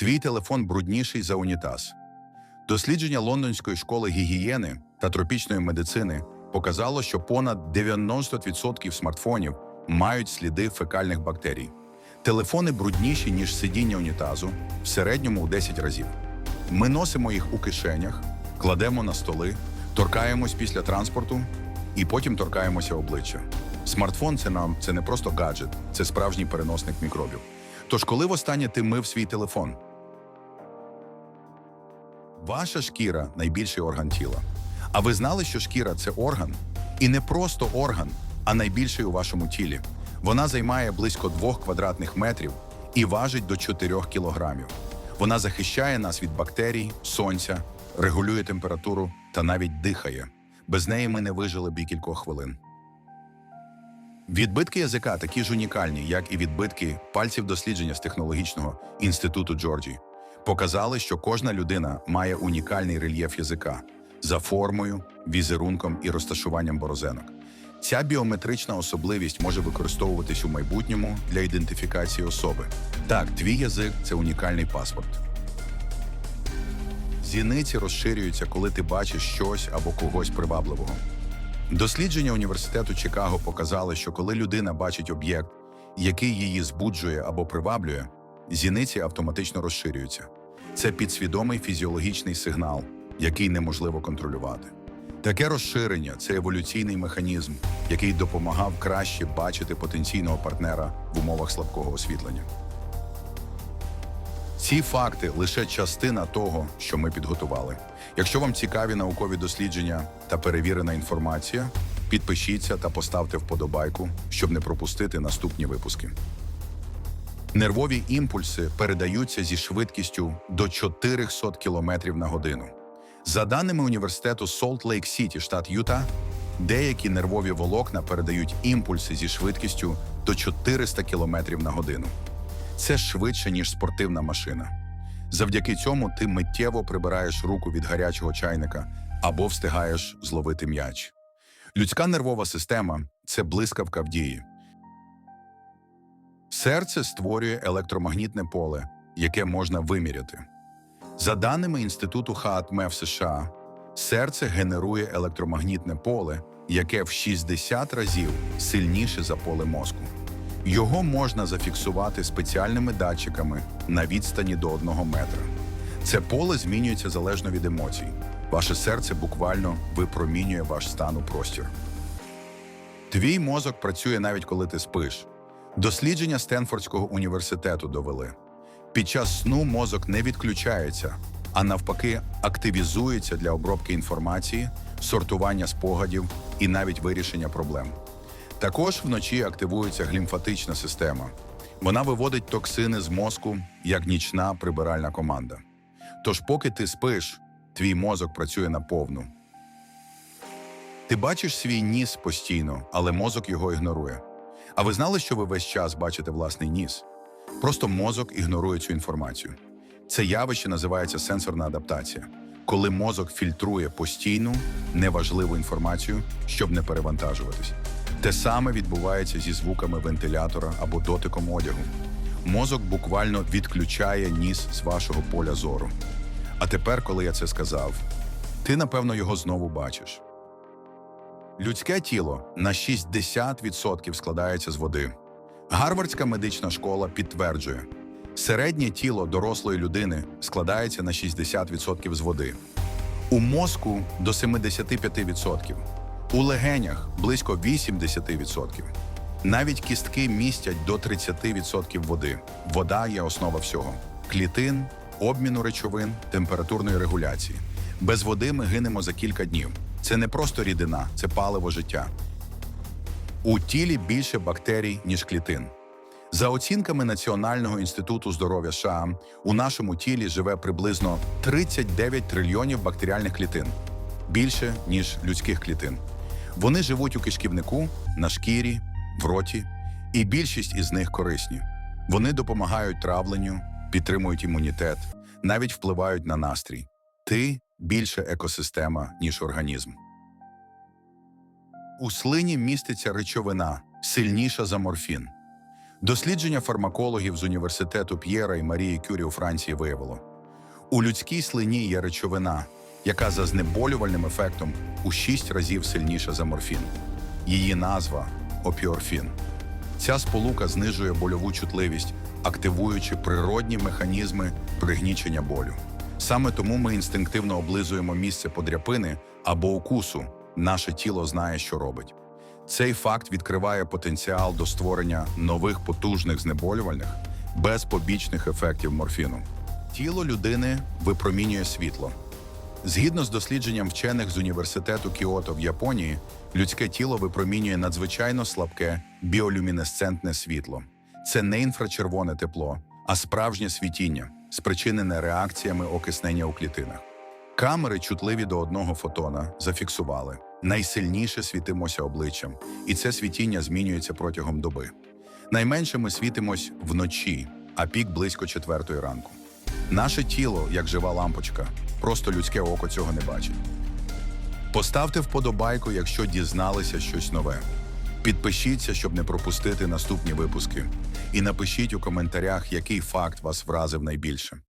Твій телефон брудніший за унітаз. Дослідження Лондонської школи гігієни та тропічної медицини показало, що понад 90% смартфонів мають сліди фекальних бактерій. Телефони брудніші, ніж сидіння унітазу, в середньому у 10 разів. Ми носимо їх у кишенях, кладемо на столи, торкаємось після транспорту і потім торкаємося обличчя. Смартфон це нам це не просто гаджет, це справжній переносник мікробів. Тож, коли востаннє ти мив свій телефон? Ваша шкіра найбільший орган тіла. А ви знали, що шкіра це орган? І не просто орган, а найбільший у вашому тілі. Вона займає близько 2 квадратних метрів і важить до 4 кілограмів. Вона захищає нас від бактерій, сонця, регулює температуру та навіть дихає. Без неї ми не вижили б і кількох хвилин. Відбитки язика такі ж унікальні, як і відбитки пальців дослідження з технологічного інституту Джорджії. Показали, що кожна людина має унікальний рельєф язика за формою, візерунком і розташуванням борозенок. Ця біометрична особливість може використовуватись у майбутньому для ідентифікації особи. Так, твій язик це унікальний паспорт. Зіниці розширюються, коли ти бачиш щось або когось привабливого. Дослідження університету Чикаго показали, що коли людина бачить об'єкт, який її збуджує або приваблює, зіниці автоматично розширюються. Це підсвідомий фізіологічний сигнал, який неможливо контролювати. Таке розширення це еволюційний механізм, який допомагав краще бачити потенційного партнера в умовах слабкого освітлення. Ці факти лише частина того, що ми підготували. Якщо вам цікаві наукові дослідження та перевірена інформація, підпишіться та поставте вподобайку, щоб не пропустити наступні випуски. Нервові імпульси передаються зі швидкістю до 400 км на годину. За даними університету Солт Лейк Сіті, штат Юта, деякі нервові волокна передають імпульси зі швидкістю до 400 км на годину. Це швидше, ніж спортивна машина. Завдяки цьому ти миттєво прибираєш руку від гарячого чайника або встигаєш зловити м'яч. Людська нервова система це блискавка в дії. Серце створює електромагнітне поле, яке можна виміряти. За даними Інституту ХААТМЕ в США, серце генерує електромагнітне поле, яке в 60 разів сильніше за поле мозку. Його можна зафіксувати спеціальними датчиками на відстані до 1 метра. Це поле змінюється залежно від емоцій. Ваше серце буквально випромінює ваш стан у простір. Твій мозок працює навіть коли ти спиш. Дослідження Стенфордського університету довели. Під час сну мозок не відключається, а навпаки, активізується для обробки інформації, сортування спогадів і навіть вирішення проблем. Також вночі активується глімфатична система. Вона виводить токсини з мозку як нічна прибиральна команда. Тож, поки ти спиш, твій мозок працює наповну. Ти бачиш свій ніс постійно, але мозок його ігнорує. А ви знали, що ви весь час бачите власний ніс? Просто мозок ігнорує цю інформацію. Це явище називається сенсорна адаптація, коли мозок фільтрує постійну, неважливу інформацію, щоб не перевантажуватись. Те саме відбувається зі звуками вентилятора або дотиком одягу. Мозок буквально відключає ніс з вашого поля зору. А тепер, коли я це сказав, ти напевно його знову бачиш. Людське тіло на 60% складається з води. Гарвардська медична школа підтверджує, середнє тіло дорослої людини складається на 60% з води, у мозку до 75%, у легенях близько 80%. Навіть кістки містять до 30% води. Вода є основа всього: клітин, обміну речовин, температурної регуляції. Без води ми гинемо за кілька днів. Це не просто рідина, це паливо життя. У тілі більше бактерій, ніж клітин. За оцінками Національного інституту здоров'я США, у нашому тілі живе приблизно 39 трильйонів бактеріальних клітин, більше, ніж людських клітин. Вони живуть у кишківнику, на шкірі, в роті, і більшість із них корисні. Вони допомагають травленню, підтримують імунітет, навіть впливають на настрій. Ти більше екосистема, ніж організм. У слині міститься речовина, сильніша за морфін. Дослідження фармакологів з університету П'єра і Марії Кюрі у Франції виявило, у людській слині є речовина, яка за знеболювальним ефектом у 6 разів сильніша за морфін. Її назва опіорфін. Ця сполука знижує больову чутливість, активуючи природні механізми пригнічення болю. Саме тому ми інстинктивно облизуємо місце подряпини або укусу. Наше тіло знає, що робить. Цей факт відкриває потенціал до створення нових потужних знеболювальних без побічних ефектів морфіну. Тіло людини випромінює світло. Згідно з дослідженням вчених з університету Кіото в Японії, людське тіло випромінює надзвичайно слабке біолюмінесцентне світло. Це не інфрачервоне тепло, а справжнє світіння, спричинене реакціями окиснення у клітинах. Камери, чутливі до одного фотона, зафіксували. Найсильніше світимося обличчям, і це світіння змінюється протягом доби. Найменше ми світимось вночі, а пік близько четвертої ранку. Наше тіло, як жива лампочка, просто людське око цього не бачить. Поставте вподобайку, якщо дізналися щось нове. Підпишіться, щоб не пропустити наступні випуски. І напишіть у коментарях, який факт вас вразив найбільше.